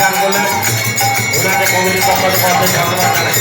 গান করলেন ওনাদের কমিটির পক্ষ থেকে ধন্যবাদ জানাই